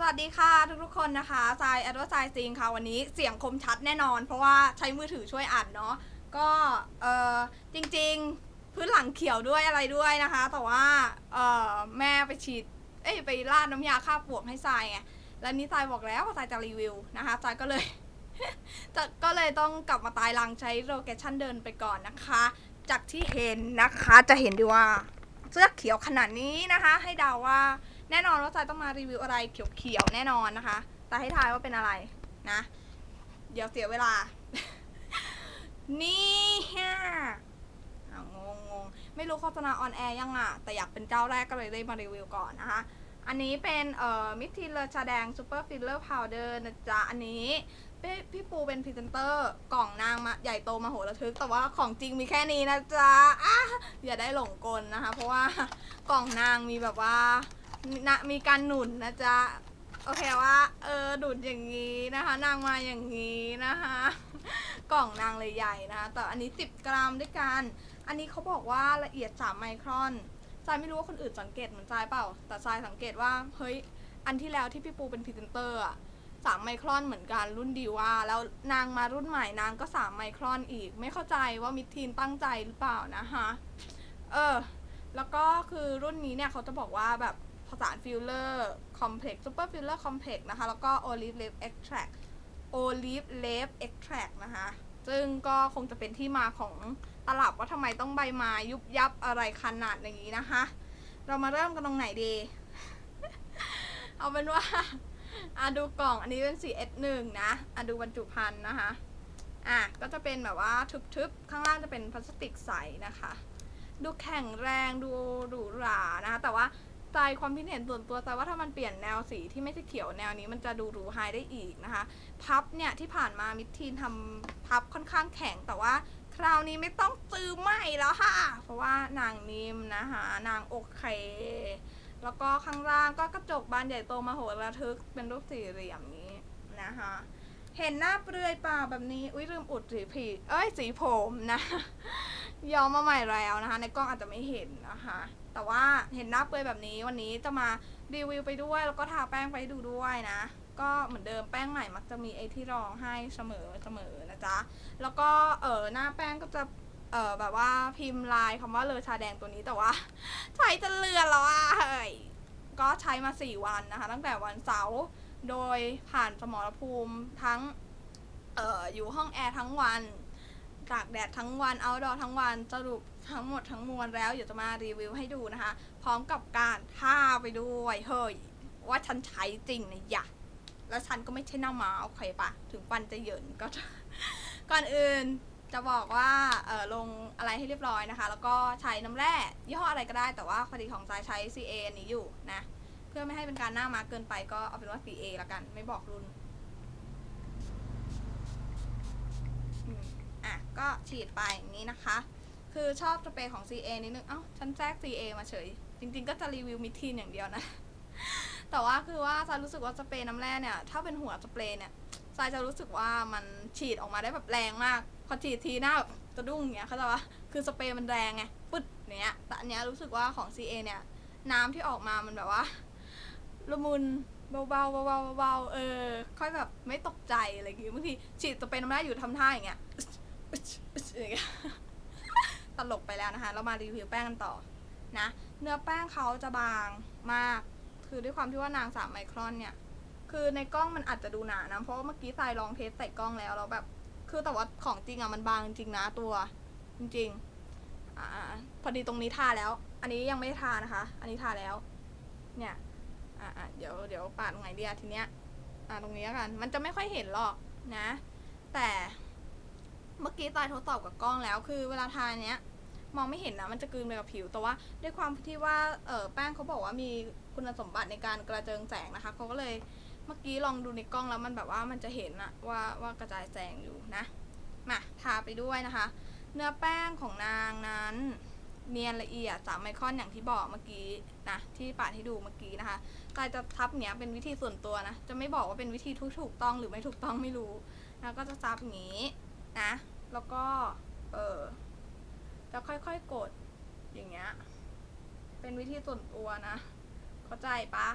สวัสดีค่ะทุกๆคนนะคะทรายแอดวาไซซิงค่ะวันนี้เสียงคมชัดแน่นอน เพราะว่าใช้มือถือช่วยอ่านเนาะก็เออจริงๆพื้นหลังเขียวด้วยอะไรด้วยนะคะ แต่ว่าเออแม่ไปฉีดเอ้ยไปราดน้ำยาฆ่าปลวกให้ทรายไงแล้วนี่ทรายบอกแล้วว่าทรายจะรีวิวนะคะทรายก็เลยจะก็เลยต้องกลับมาตายรังใช้โลเคชั่นเดินไปก่อนนะคะ จากที่เห็นนะคะจะเห็นดีว่า เสื้อเขียวขนาดนี้นะคะ ให้เดาว่าแน่นอนว่าทรายต้องมารีวิวอะไรเขียวๆแน่นอนนะคะ แต่ให้ทายว่าเป็นอะไรนะ เดี๋ยวเสียเวลา นี่ฮะงงงงไม่รู้โฆษณาออนแอร์ยังอะ แต่อยากเป็นเจ้าแรกก็เลยได้มารีวิวก่อนนะคะ อันนี้เป็นเอ่อมิทีเลอร์ชาแดงซูเปอร์ฟิลเลอร์พาวเดอร์นะจ๊ะ อันนี้พี่พี่ปูเป็นพรีเซนเตอร์กล่องนางมาใหญ่โตมาโหระทึก แต่ว่าของจริงมีแค่นี้นะจ๊ะอะอย่าได้หลงกลนะคะ เพราะว่ากล่องนางมีแบบว่านะมีการหนุนนะจ๊ะ โอเคว่าเออดุดอย่างนี้นะคะ นางมาอย่างนี้นะคะ กล่องนางเลยใหญ่นะคะแต่อันนี้ 10 กรัมด้วยกัน อันนี้เขาบอกว่าละเอียด 3 ไมครอน ทรายไม่รู้ว่าคนอื่นสังเกตเหมือนทรายเปล่า แต่ทรายสังเกตว่าเฮ้ยอันที่แล้วที่พี่ปูเป็นพรีเซนเตอร์อะสามไมครอนเหมือนกันรุ่นดีว่า แล้วนางมารุ่นใหม่นางก็3ไมครอนอีก ไม่เข้าใจว่ามิทีนตั้งใจหรือเปล่านะคะเออ แล้วก็คือรุ่นนี้เนี่ยเขาจะบอกว่าแบบผสานฟิลเลอร์คอมเพล็กซ์ซูเปอร์ฟิลเลอร์คอมเพล็กซ์นะคะ แล้วก็โอลิฟเลฟเอ็กแทรกโอลิฟเลฟเอ็กแทรกนะคะ ซึ่งก็คงจะเป็นที่มาของ ตลับว่าทำไมต้องใบไม้ยุบยับอะไรขนาดอย่างนี้นะคะ เรามาเริ่มกันตรงไหนดี เอาเป็นว่าอะดูกล่องอันนี้เป็นสี S1 นะอะดูบรรจุภัณฑ์นะคะ อะก็จะเป็นแบบว่าทึบๆ ข้างล่างจะเป็นพลาสติกใสนะคะ ดูแข็งแรงดูหรูหรานะคะ แต่ว่าใจความคิดเห็นส่วนตัวแต่ว่าถ้ามันเปลี่ยนแนวสีที่ไม่ใช่เขียวแนวนี้มันจะดูหรูไฮได้อีกนะคะ พับเนี่ยที่ผ่านมามิทีนทำพับค่อนข้างแข็งแต่ว่า คราวนี้ไม่ต้องซื้อใหม่แล้วค่ะ เพราะว่านางนิ่มนะคะนางโอเค แล้วก็ข้างล่างก็กระจกบานใหญ่โตมโหฬารทึกเป็นรูปสี่เหลี่ยมนี้นะคะเห็นหน้าเปลือยเปล่าแบบนี้ อุ้ยลืมอุดสีผี เอ้ยสีผมนะย้อมมาใหม่แล้วนะคะ ในกล้องอาจจะไม่เห็นนะคะ แต่ว่าเห็นหน้าเปลือยแบบนี้วันนี้จะมารีวิวไปด้วย แล้วก็ทาแป้งไปดูด้วยนะ ก็เหมือนเดิมแป้งใหม่มักจะมีไอ้ที่รองให้เสมอเสมอ จ๊ะ แล้วก็เออหน้าแป้งก็จะเออแบบว่าพิมพ์ลายคำว่าเลอชาแดงตัวนี้แต่ว่า ใช้จะเลือนแล้วอะเฮ้ยก็ใช้มา 4 วันนะคะ ตั้งแต่วันเสาร์โดยผ่านสมรภูมิทั้งเอออยู่ห้องแอร์ทั้งวันตากแดดทั้งวันเอาดอทั้งวันสรุปทั้งหมดทั้งมวลแล้วเดี๋ยวจะมารีวิวให้ดูนะคะ พร้อมกับการท่าไปด้วยเฮ้ยว่าฉันใช้จริงนะยะแล้วฉันก็ไม่ใช่หน้าหมาโอเคปะถึงฟันจะเหยินก็ ก่อนอื่นจะบอกว่าเออลงอะไรให้เรียบร้อยนะคะ แล้วก็ใช้น้ำแร่ยี่ห้ออะไรก็ได้แต่ว่าพอดีของทรายใช้ CA อันนี้อยู่นะ เพื่อไม่ให้เป็นการหน้ามาเกินไปก็เอาเป็นว่า CA ละกันไม่บอกรุ่นอะก็ฉีดไปอย่างนี้นะคะ คือชอบสเปรย์ของ CA นิดนึงเอ้าฉันแทรก CA มาเฉย จริง ๆ ก็จะรีวิวมิทีนอย่างเดียวนะ แต่ว่าคือว่าซายรู้สึกว่าสเปรย์น้ำแร่เนี่ย ถ้าเป็นหัวสเปรย์เนี่ย ซายจะรู้สึกว่ามันฉีดออกมาได้แบบแรงมาก พอฉีดทีหน้าแบบจะดุ้งอย่างเงี้ยเข้าใจปะคือสเปรย์มันแรงไงปึ๊ดเนี้ยแต่อันเนี้ยรู้สึกว่าของ CA เนี่ย น้ำที่ออกมามันแบบว่าละมุนเบาๆเบาๆเบาๆเออ ค่อยแบบไม่ตกใจอะไรอย่างเงี้ยบางทีฉีดสเปรย์น้ำแร่อยู่ทำท่าอย่างเงี้ยอย่างเงี้ยตลกไปแล้วนะคะ เรามารีวิวแป้งกันต่อนะ เนื้อแป้งเขาจะบางมาก คือด้วยความที่ว่านางสามไมครอนเนี่ย คือในกล้องมันอาจจะดูหนานะ เพราะว่าเมื่อกี้ทรายลองเทสใส่กล้องแล้วเราแบบ คือแต่ว่าของจริงอะมันบางจริงนะตัว จริงๆอ่าพอดีตรงนี้ทาแล้ว อันนี้ยังไม่ได้ทานะคะ อันนี้ทาแล้ว เนี่ย อ่าอ่าเดี๋ยวเดี๋ยวปาดตรงไหนดีอะทีเนี้ย อ่าตรงนี้แล้วกัน มันจะไม่ค่อยเห็นหรอกนะ แต่เมื่อกี้ตายทดสอบกับกล้องแล้ว คือเวลาทาเนี้ยมองไม่เห็นนะมันจะกลืนไปกับผิว แต่ว่าด้วยความที่ว่าเออแป้งเขาบอกว่ามีคุณสมบัติในการกระเจิงแสงนะคะเขาก็เลย เมื่อกี้ลองดูในกล้องแล้วมันแบบว่ามันจะเห็นอะว่าว่ากระจายแสงอยู่นะ มาทาไปด้วยนะคะ เนื้อแป้งของนางนั้น เนียนละเอียดสามไมครอนอย่างที่บอกเมื่อกี้นะที่ปาดให้ดูเมื่อกี้นะคะกายจะทับเนี้ยเป็นวิธีส่วนตัวนะ จะไม่บอกว่าเป็นวิธีถูกต้องหรือไม่ถูกต้องไม่รู้แล้วก็จะซับอย่างนี้นะ แล้วก็เออจะค่อยๆกดอย่างเงี้ยเป็นวิธีส่วนตัวนะ เข้าใจปะ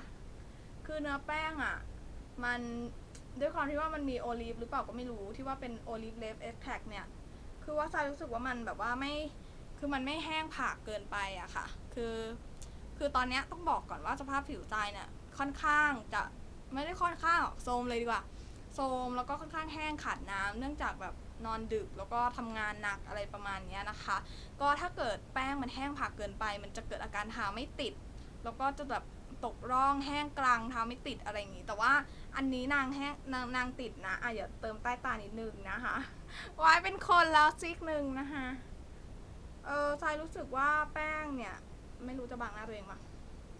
คือคือเนื้อแป้งอะ่ะ มันด้วยความที่ว่ามันมีโอลีฟหรือเปล่าก็ไม่รู้ที่ว่าเป็นโอลีฟเลฟเอ็กแทกเนี่ย คือว่าทรายรู้สึกว่ามันแบบว่าไม่ คือมันไม่แห้งผากเกินไปอะค่ะ คือ คือตอนเนี้ยต้องบอกก่อนว่าสภาพผิวทรายเนี่ยค่อนข้างจะไม่ได้ค่อนข้างหรอกโทมเลยดีกว่าโทมแล้วก็ค่อนข้างแห้งขาดน้ำเนื่องจากแบบนอนดึกแล้วก็ทำงานหนักอะไรประมาณนี้นะคะ ก็ถ้าเกิดแป้งมันแห้งผากเกินไป มันจะเกิดอาการทาไม่ติด แล้วก็จะแบบ ตกร่องแห้งกลางเท้าไม่ติดอะไรอย่างนี้ แต่ว่าอันนี้นางแห้งนางนางติดนะอะอย่าเติมใต้ตานิดนึงนะคะไว้เป็นคนแล้วซิกหนึ่งนะคะเออทรายรู้สึกว่าแป้งเนี่ย ไม่รู้จะบังหน้าตัวเองปะ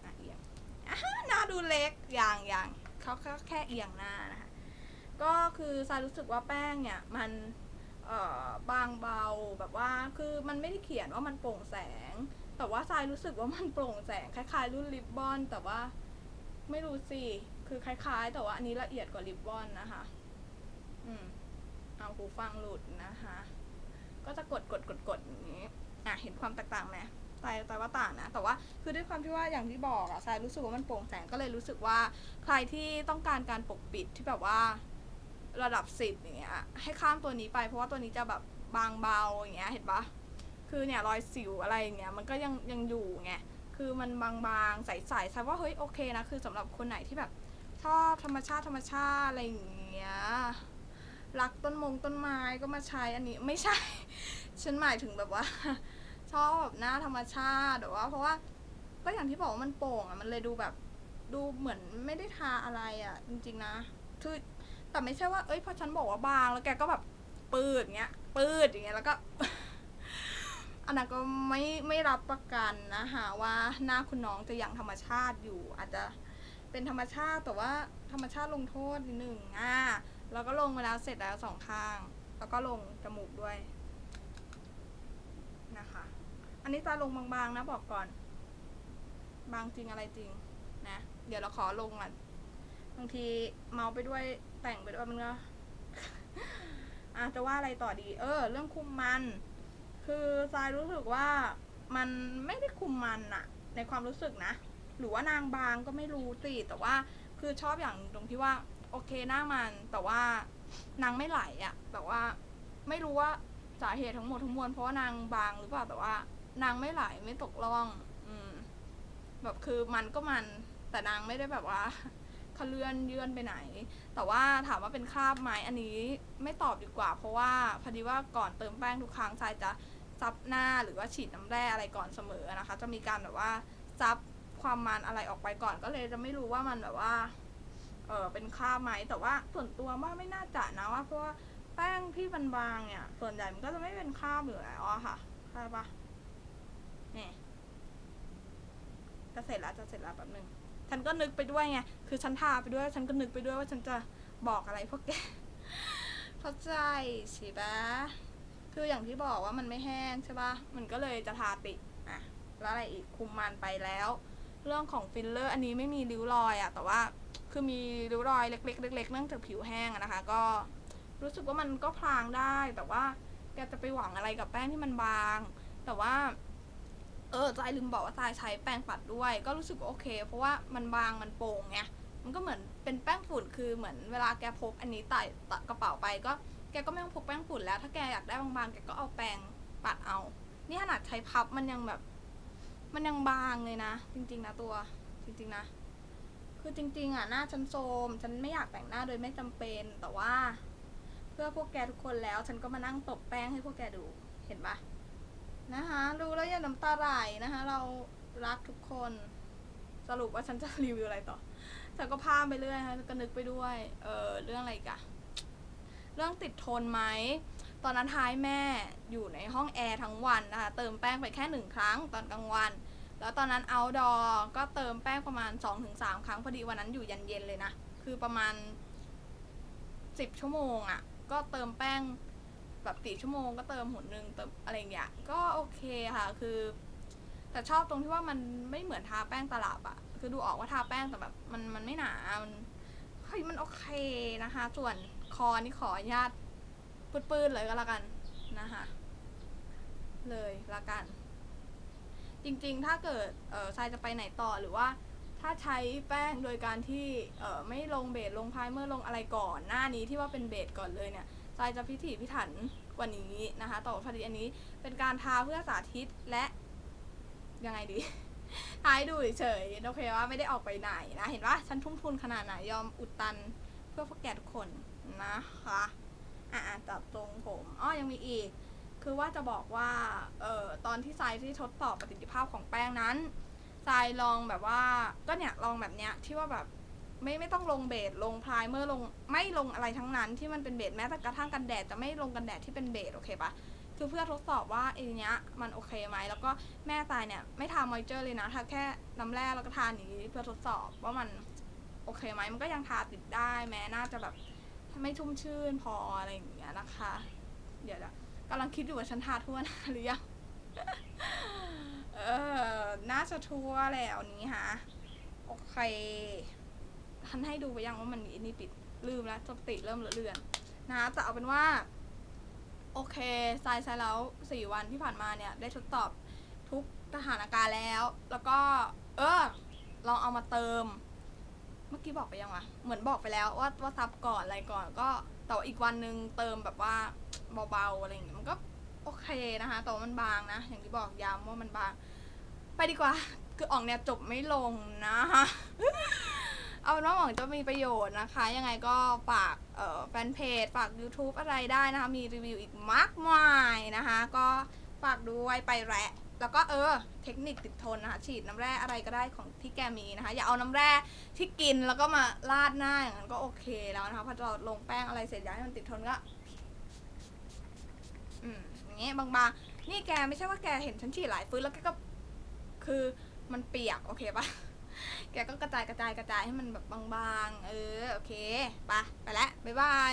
อะเอียงอะหน้าดูเล็กอย่างอย่างเขาแค่แค่เอียงหน้านะคะก็คือทรายรู้สึกว่าแป้งเนี่ยมันเอ่อบางเบาแบบว่าคือมันไม่ได้เขียนว่ามันโปร่งแสง แต่ว่าทรายรู้สึกว่ามันโปร่งแสงคล้าย ๆ รุ่นลิปบอนแต่ว่าไม่รู้สิ คือคล้ายๆ แต่ว่าอันนี้ละเอียดกว่าลิปบอนนะคะ อืม เอาหูฟังหลุดนะคะ ก็จะกดกดกดกดอย่างนี้ อะ เห็นความแตกต่างไหมต่แต่ว่าต่างนะ แต่ว่าคือด้วยความที่ว่าอย่างที่บอกอะทรายรู้สึกว่ามันโปร่งแสงก็เลยรู้สึกว่าใครที่ต้องการการปกปิดที่แบบว่าระดับสิบอย่างเงี้ยให้ข้ามตัวนี้ไปเพราะว่าตัวนี้จะแบบบางเบาอย่างเงี้ยเห็นปะ คือเนี่ยรอยสิวอะไรอย่างเงี้ยมันก็ยังยังอยู่ไงคือมันบางๆใสๆใช่ว่าเฮ้ยโอเคนะคือสำหรับคนไหนที่แบบชอบธรรมชาติธรรมชาติอะไรอย่างเงี้ยรักต้นมงต้นไม้ก็มาใช้อันนี้ไม่ใช่ ฉันหมายถึงแบบว่า ชอบแบบหน้าธรรมชาติแต่ว่าเพราะว่าก็อย่างที่บอกว่ามันโป่งอะมันเลยดูแบบดูเหมือนไม่ได้ทาอะไรอะ จริง ๆ นะคือแต่ไม่ใช่ว่าเอ้ยพอฉันบอกว่าบางแล้วแกก็แบบปืดอย่างเงี้ยปืดอย่างเงี้ยแล้วก็ อันนั้นก็ไม่ไม่รับประกันนะคะว่าหน้าคุณน้องจะยังธรรมชาติอยู่ อาจจะเป็นธรรมชาติแต่ว่าธรรมชาติลงโทษนิดหนึ่งอ่าแล้วก็ลงมาแล้วเสร็จแล้วสองข้าง แล้วก็ลงจมูกด้วยนะคะ อันนี้ตาลงบางๆนะบอกก่อน บางจริงอะไรจริงนะ เดี๋ยวเราขอลงอะบางทีเมาไปด้วยแต่งไปด้วยมันก็อะจะว่าอะไรต่อดี เออ เรื่องคุมมัน คือทรายรู้สึกว่ามันไม่ได้คุมมันอะในความรู้สึกนะ หรือว่านางบางก็ไม่รู้สิแต่ว่าคือชอบอย่างตรงที่ว่า โอเคหน้ามันแต่ว่านางไม่ไหลอะแบบว่าไม่รู้ว่าสาเหตุทั้งหมดทั้งมวลเพราะว่านางบางหรือเปล่าแต่ว่านางไม่ไหลไม่ตกร่อง อืม แบบคือมันก็มัน แต่นางไม่ได้แบบว่าเขเลื่อนเยื่อนไปไหน แต่ว่าถามว่าเป็นคราบไหมอันนี้ไม่ตอบดีกว่า เพราะว่าพอดีว่าก่อนเติมแป้งทุกครั้งทรายจะ ซับหน้าหรือว่าฉีดน้ำแร่อะไรก่อนเสมอนะคะ จะมีการแบบว่าซับความมันอะไรออกไปก่อนก็เลยจะไม่รู้ว่ามันแบบว่าเออเป็นคราบไหมแต่ว่าส่วนตัวว่าไม่น่าจะนะว่าเพราะว่าแป้งที่บางๆเนี่ย ส่วนใหญ่มันก็จะไม่เป็นคราบอยู่แล้วอะค่ะใช่ปะนี่จะเสร็จแล้วจะเสร็จแล้วแบบนึงฉันก็นึกไปด้วยไงคือฉันทาไปด้วยฉันก็นึกไปด้วยว่าฉันจะบอกอะไรพวกแกเข้าใจใช่ปะ คืออย่างที่บอกว่ามันไม่แห้งใช่ปะมันก็เลยจะทาติดอะ แล้วอะไรอีกคุมมันไปแล้ว เรื่องของฟิลเลอร์อันนี้ไม่มีริ้วรอยอะแต่ว่าคือมีริ้วรอยเล็กๆเล็กๆเนื่องจากผิวแห้งอะนะคะ ก็รู้สึกว่ามันก็พรางได้ แต่ว่าแกจะไปหวังอะไรกับแป้งที่มันบาง แต่ว่า เออทรายลืมบอกว่าทรายใช้แป้งปัดด้วย ก็รู้สึกว่าโอเค เพราะว่ามันบางมันโปร่งไง มันก็เหมือนเป็นแป้งฝุ่น คือเหมือนเวลาแกพกอันนี้ใส่กระเป๋าไปก็ แกก็ไม่ต้องพกแป้งฝุ่นแล้ว ถ้าแกอยากได้บางๆ แกก็เอาแป้งปัดเอา นี่ขนาดใช้พับมันยังแบบ มันยังบางเลยนะ จริงๆนะตัว จริงๆนะ คือจริง ๆ อะ หน้าฉันโทรมฉันไม่อยากแต่งหน้าโดยไม่จำเป็น แต่ว่า เพื่อพวกแกทุกคนแล้ว ฉันก็มานั่งตบแป้งให้พวกแกดู เห็นปะนะคะดูแล้วอย่าน้ำตาไหลนะคะ เรารักทุกคน สรุปว่าฉันจะรีวิวอะไรต่อ ฉันก็พามไปเรื่อยนะคะก็นึกไปด้วย เออเรื่องอะไรอีกะ เรื่องติดทนไหม ตอนนั้นท้ายแม่อยู่ในห้องแอร์ทั้งวันนะคะ เติมแป้งไปแค่หนึ่งครั้งตอนกลางวัน แล้วตอนนั้น outdoor ก็เติมแป้งประมาณ 2-3 ครั้งพอดีวันนั้นอยู่ยันเย็นเลยนะ คือประมาณ 10 ชั่วโมงอะ่ะ ก็เติมแป้งแบบสี่ชั่วโมงก็เติมหนหนึ่งเติมอะไรอย่างเงี้ย ก็โอเคค่ะ คือ แต่ชอบตรงที่ว่ามันไม่เหมือนทาแป้งตลับอะคือดูออกว่าทาแป้งแต่แบบมันมันไม่หนา มันเฮ้ยมันโอเคนะคะ ส่วน คอนี่ขออนุญาตปื้ดๆเลยก็แล้วกันนะคะเลยละกัน จริงๆ ถ้าเกิดเออทรายจะไปไหนต่อหรือว่า ถ้าใช้แป้งโดยการที่เออไม่ลงเบสลงไพรเมอร์ลงอะไรก่อนหน้านี้ที่ว่าเป็นเบสก่อนเลยเนี่ยทรายจะพิถีพิถันกว่านี้นะคะ ต่อพอดีอันนี้เป็นการทาเพื่อสาธิตและยังไงดีทาให้ดูเฉยโอเคว่าไม่ได้ออกไปไหนนะ เห็นว่าฉันทุ่มทุนขนาดไหนยอมอุดตันเพื่อพวกแกทุกคน นะคะอะอะจับตรงผมอ้อยังมีอีก คือว่าจะบอกว่าเอ่อตอนที่ทรายที่ทดสอบประสิทธิภาพของแป้งนั้นทรายลองแบบว่าก็เนี่ยลองแบบเนี้ยที่ว่าแบบไม่ไม่ต้องลงเบสลงพรายเมอร์ลงไม่ลงอะไรทั้งนั้นที่มันเป็นเบสแม้แต่กระทั่งกันแดดจะไม่ลงกันแดดที่เป็นเบสโอเคปะคือเพื่อทดสอบว่าไอ้เนี้ยมันโอเคไหมแล้วก็แม่ทรายเนี่ยไม่ทามอยเจอร์เลยนะทาแค่น้ำแร่แล้วก็ทาอย่างนี้เพื่อทดสอบว่ามันโอเคไหมมันก็ยังทาติดได้แม้น่าจะแบบ ไม่ชุ่มชื่นพออะไรอย่างเงี้ยนะคะ เดี๋ยวนะกำลังคิดอยู่ว่าฉันทาทั่วหน้าหรือยังเออน่าจะทั่วแล้วนี้ฮะโอเคทันให้ดูไปยังว่ามันมีอันนี้ปิดลืมแล้วสติเริ่มเลอะเลือนนะแต่เอาเป็นว่า โอเคทรายใช้แล้วสี่วันที่ผ่านมาเนี่ย ได้ทดสอบทุกสถานการณ์แล้ว แล้วก็ เออลองเอามาเติม มื่อกี้บอกไปยังวะเหมือนบอกไปแล้วว่าว่าซับก่อนอะไรก่อนก็แต่ว่าอีกวันหนึ่งเติมแบบว่าเบาๆอะไรอย่างเงี้ยมันก็โอเคนะคะแต่ว่ามันบางนะ อย่างที่บอกย้ำว่ามันบาง ไปดีกว่า คืออ่องเนี่ยจบไม่ลงนะคะเอาเป็นว่าหวังจะมีประโยชน์นะคะ ยังไงก็ฝากแฟนเพจฝาก YouTube อะไรได้นะคะ มีรีวิวอีกมากมายนะคะ ก็ฝากด้วยไปแระ แล้วก็เออเทคนิคติดทนนะคะฉีดน้ำแร่อะไรก็ได้ของที่แกมีนะคะ อย่าเอาน้ำแร่ที่กินแล้วก็มาราดหน้าอย่างนั้นก็โอเคแล้วนะคะพอเราลงแป้งอะไรเสร็จอยากให้มันติดทนก็อืมอย่างเงี้ยบางๆนี่แกไม่ใช่ว่าแกเห็นฉันฉีดหลายฟื้นแล้วแกก็คือมันเปียกโอเคปะแกก็กระจายกระจายกระจายให้มันแบบบางๆ เออ โอเค ไป ไปแล้ว บ๊ายบาย